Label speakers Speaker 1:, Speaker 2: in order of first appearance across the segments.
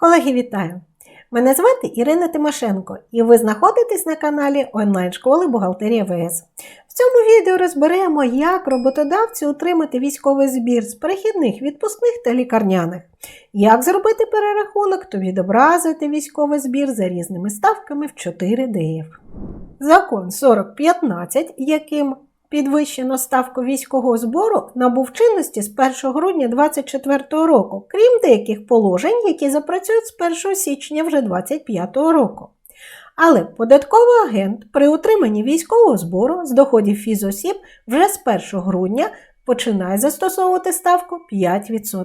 Speaker 1: Колеги, вітаю! Мене звати Ірина Тимошенко, і ви знаходитесь на каналі онлайн-школи Бухгалтерія ВС. В цьому відео розберемо, як роботодавці отримати військовий збір з перехідних, відпускних та лікарняних, як зробити перерахунок та відобразити військовий збір за різними ставками в 4 ДФ. Закон 4015, яким Підвищено ставку військового збору набув чинності з 1 грудня 2024 року, крім деяких положень, які запрацюють з 1 січня вже 2025 року. Але податковий агент при утриманні військового збору з доходів фізосіб вже з 1 грудня починає застосовувати ставку 5%.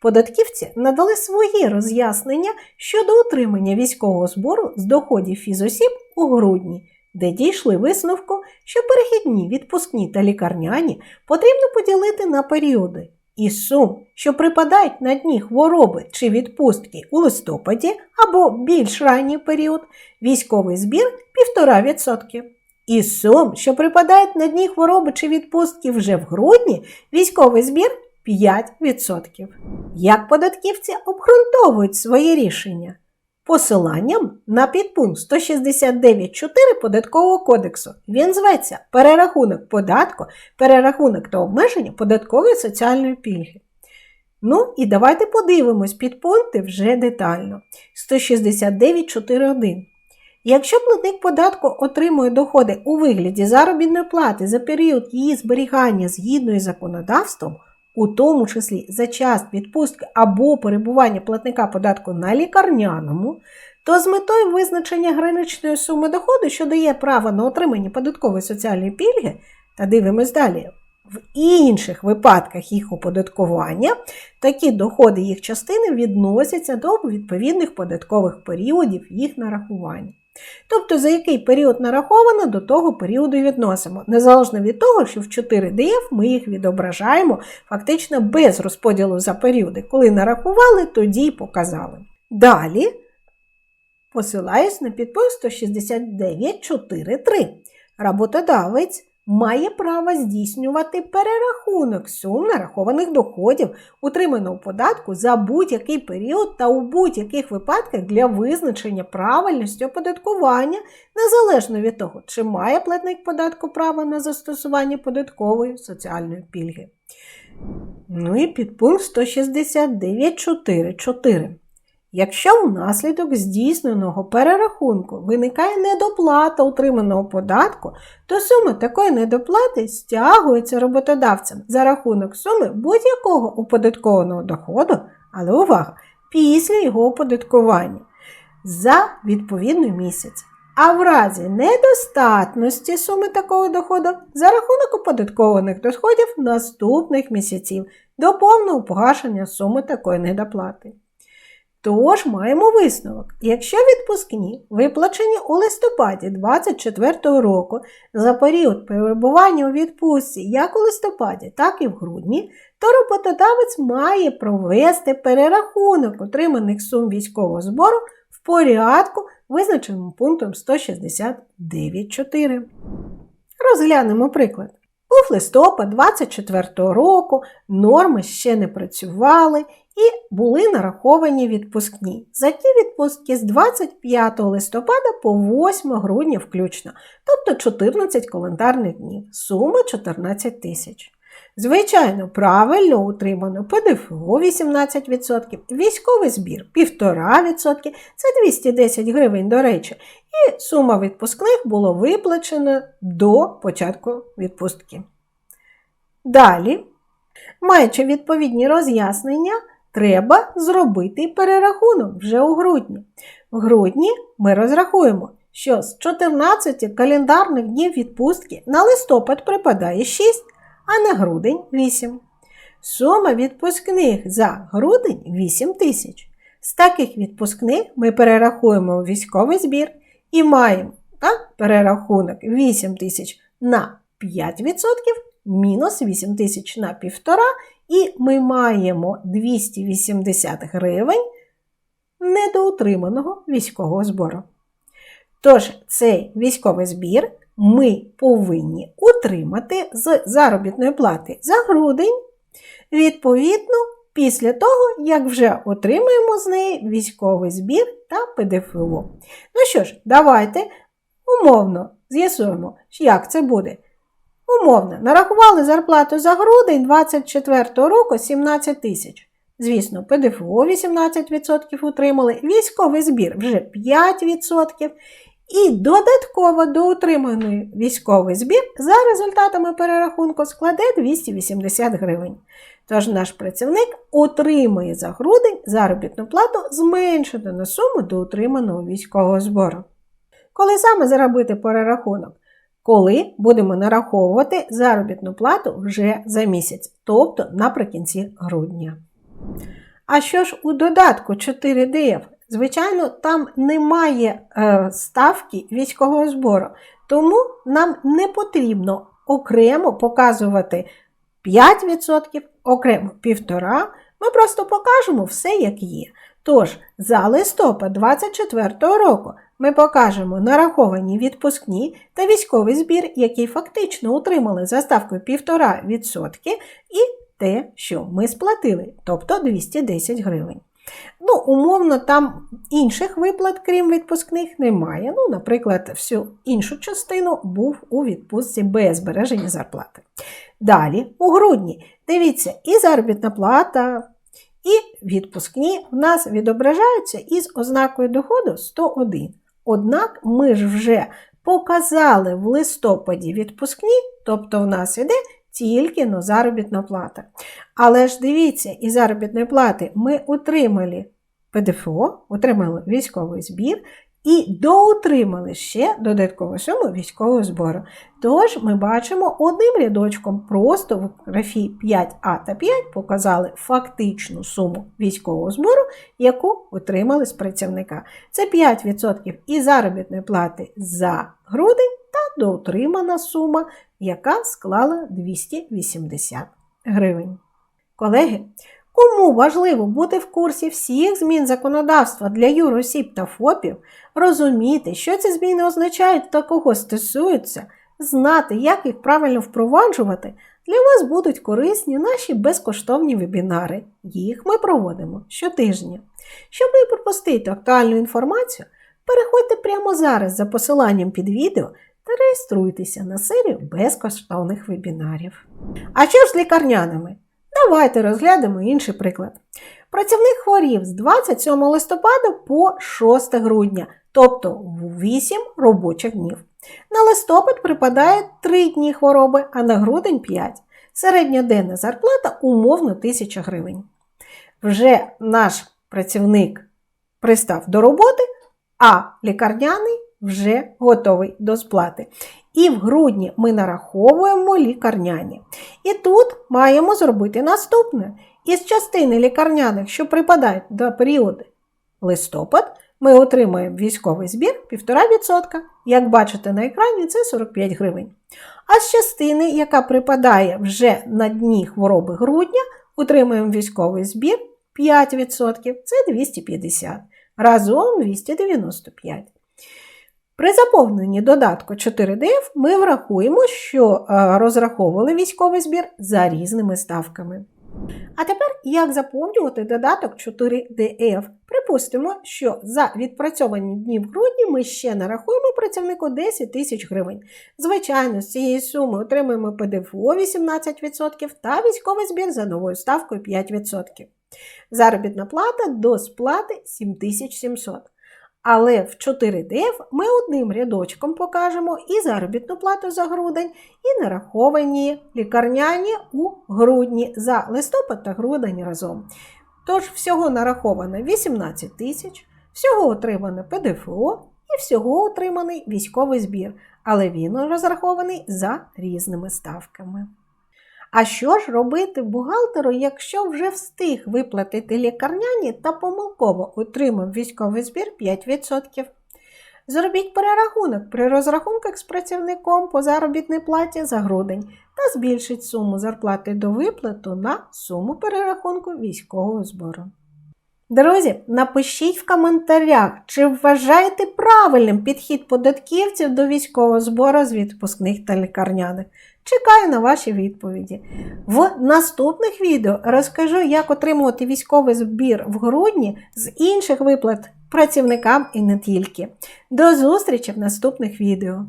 Speaker 1: Податківці надали свої роз'яснення щодо утримання військового збору з доходів фізосіб у грудні де дійшли висновку, що перехідні, відпускні та лікарняні потрібно поділити на періоди. І сум, що припадають на дні хвороби чи відпустки у листопаді або більш ранній період, військовий збір 1,5%. І сум, що припадають на дні хвороби чи відпустки вже в грудні, військовий збір 5%. Як податківці обґрунтовують свої рішення? Посиланням на підпункт 169.4 Податкового кодексу. Він зветься перерахунок податку, перерахунок та обмеження податкової соціальної пільги. Ну і давайте подивимось підпункти вже детально. 169.4.1. Якщо платник податку отримує доходи у вигляді заробітної плати за період її зберігання згідно із законодавством, у тому числі за час відпустки або перебування платника податку на лікарняному, то з метою визначення граничної суми доходу, що дає право на отримання податкової соціальної пільги, та дивимось далі. В інших випадках їх оподаткування такі доходи їх частини відносяться до відповідних податкових періодів їх нарахування. Тобто, за який період нараховано, до того періоду і відносимо, незалежно від того, що в 4DF ми їх відображаємо фактично без розподілу за періоди. Коли нарахували, тоді й показали. Далі посилаюсь на підпис 169.4.3. Роботодавець має право здійснювати перерахунок сум нарахованих доходів, утриманого податку за будь-який період та у будь-яких випадках для визначення правильності оподаткування, незалежно від того, чи має платник податку право на застосування податкової соціальної пільги. Ну і підпункт 169.4.4. Якщо внаслідок здійсненого перерахунку виникає недоплата утриманого податку, то сума такої недоплати стягується роботодавцем за рахунок суми будь-якого оподаткованого доходу, але увага, після його оподаткування за відповідний місяць. А в разі недостатності суми такого доходу за рахунок оподаткованих доходів наступних місяців до повного погашення суми такої недоплати. Тож маємо висновок. Якщо відпускні виплачені у листопаді 2024 року за період перебування у відпустці як у листопаді, так і в грудні, то роботодавець має провести перерахунок отриманих сум військового збору в порядку, визначеному пунктом 169.4. Розглянемо приклад. Був листопад 24 року, норми ще не працювали і були нараховані відпускні. За ті відпустки з 25 листопада по 8 грудня включно, тобто 14 календарних днів, сума 14 тисяч. Звичайно, правильно утримано ПДФО 18%, військовий збір 1,5%, це 210 гривень, до речі, і сума відпускних було виплачена до початку відпустки. Далі, маючи відповідні роз'яснення, треба зробити перерахунок вже у грудні. В грудні ми розрахуємо, що з 14 календарних днів відпустки на листопад припадає 6, а на грудень 8. Сума відпускних за грудень 8 тисяч. З таких відпускних ми перерахуємо військовий збір і маємо так, перерахунок 8 тисяч на 5%, мінус 8 тисяч на 1,5%, і ми маємо 280 гривень недоутриманого військового збору. Тож, цей військовий збір ми повинні утримати з заробітної плати за грудень, відповідно, після того, як вже отримаємо з неї військовий збір та ПДФО. Ну що ж, давайте умовно з'ясуємо, як це буде. Умовно, нарахували зарплату за грудень 24 року 17 тисяч. Звісно, ПДФО 18% утримали, військовий збір вже 5%. І додатково до утриманої військовий збір за результатами перерахунку складе 280 гривень. Тож наш працівник отримує за грудень заробітну плату зменшену на суму до утриманого військового збору. Коли саме заробити перерахунок? Коли будемо нараховувати заробітну плату вже за місяць, тобто наприкінці грудня. А що ж у додатку 4DF? Звичайно, там немає е, ставки військового збору, тому нам не потрібно окремо показувати 5%, окремо 1,5%. Ми просто покажемо все, як є. Тож, за листопад 2024 року ми покажемо нараховані відпускні та військовий збір, який фактично утримали за ставкою 1,5% і те, що ми сплатили, тобто 210 гривень. Ну, умовно, там інших виплат, крім відпускних, немає. Ну, наприклад, всю іншу частину був у відпустці без збереження зарплати. Далі, у грудні, дивіться, і заробітна плата, і відпускні в нас відображаються із ознакою доходу 101. Однак ми ж вже показали в листопаді відпускні, тобто в нас іде тільки но заробітна плата. Але ж дивіться, із заробітної плати ми отримали ПДФО, отримали військовий збір і доутримали ще додаткову суму військового збору. Тож ми бачимо одним рядочком просто в графі 5А та 5 показали фактичну суму військового збору, яку отримали з працівника. Це 5% і заробітної плати за грудень та доутримана сума, яка склала 280 гривень. Колеги, кому важливо бути в курсі всіх змін законодавства для юросіб та ФОПів, розуміти, що ці зміни означають та кого стосуються, знати, як їх правильно впроваджувати, для вас будуть корисні наші безкоштовні вебінари. Їх ми проводимо щотижня. Щоб не пропустити актуальну інформацію, переходьте прямо зараз за посиланням під відео та реєструйтеся на серію безкоштовних вебінарів. А що ж з лікарняними? Давайте розглянемо інший приклад. Працівник хворів з 27 листопада по 6 грудня, тобто 8 робочих днів. На листопад припадає 3 дні хвороби, а на грудень 5. Середньоденна зарплата умовно 1000 гривень. Вже наш працівник пристав до роботи, а лікарняний вже готовий до сплати. І в грудні ми нараховуємо лікарняні. І тут маємо зробити наступне. Із частини лікарняних, що припадають до періоду листопад, ми отримаємо військовий збір 1,5%. Як бачите на екрані, це 45 гривень. А з частини, яка припадає вже на дні хвороби грудня, отримаємо військовий збір 5%, це 250. Разом 295. При заповненні додатку 4DF ми врахуємо, що е, розраховували військовий збір за різними ставками. А тепер як заповнювати додаток 4DF? Припустимо, що за відпрацьовані дні в грудні ми ще нарахуємо працівнику 10 тисяч гривень. Звичайно, з цієї суми отримуємо ПДФО 18% та військовий збір за новою ставкою 5%. Заробітна плата до сплати 7700. Але в 4DF ми одним рядочком покажемо і заробітну плату за грудень, і нараховані лікарняні у грудні за листопад та грудень разом. Тож, всього нараховано 18 тисяч, всього отримано ПДФО і всього отриманий військовий збір, але він розрахований за різними ставками. А що ж робити бухгалтеру, якщо вже встиг виплатити лікарняні та помилково отримав військовий збір 5%? Зробіть перерахунок при розрахунках з працівником по заробітній платі за грудень та збільшіть суму зарплати до виплату на суму перерахунку військового збору. Друзі, напишіть в коментарях, чи вважаєте правильним підхід податківців до військового збору з відпускних та лікарняних. Чекаю на ваші відповіді. В наступних відео розкажу, як отримувати військовий збір в грудні з інших виплат працівникам і не тільки. До зустрічі в наступних відео!